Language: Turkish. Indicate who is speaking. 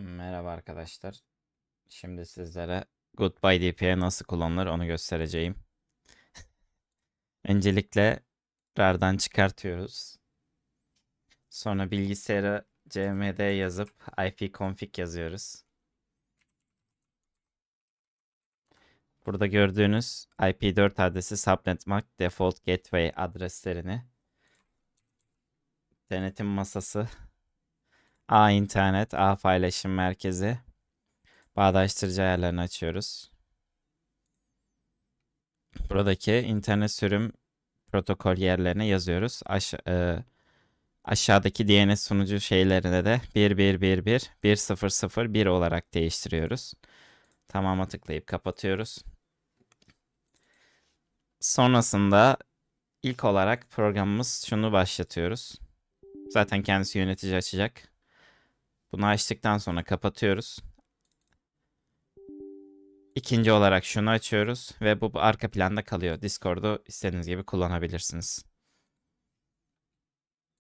Speaker 1: Merhaba arkadaşlar. Şimdi sizlere Goodbye DPI nasıl kullanılır onu göstereceğim. Öncelikle RAR'dan çıkartıyoruz. Sonra bilgisayara cmd yazıp ipconfig yazıyoruz. Burada gördüğünüz IP4 adresi subnet MAC default gateway adreslerini denetim masası A internet, A paylaşım merkezi. Bağdaştırıcı ayarlarını açıyoruz. Buradaki internet sürüm protokol yerlerine yazıyoruz. Aş e, aşağıdaki DNS sunucu şeylerine de 1111 1001 olarak değiştiriyoruz. Tamam'a tıklayıp kapatıyoruz. Sonrasında ilk olarak programımız şunu başlatıyoruz. Zaten kendisi yönetici açacak. Bunu açtıktan sonra kapatıyoruz. İkinci olarak şunu açıyoruz ve bu arka planda kalıyor. Discord'u istediğiniz gibi kullanabilirsiniz.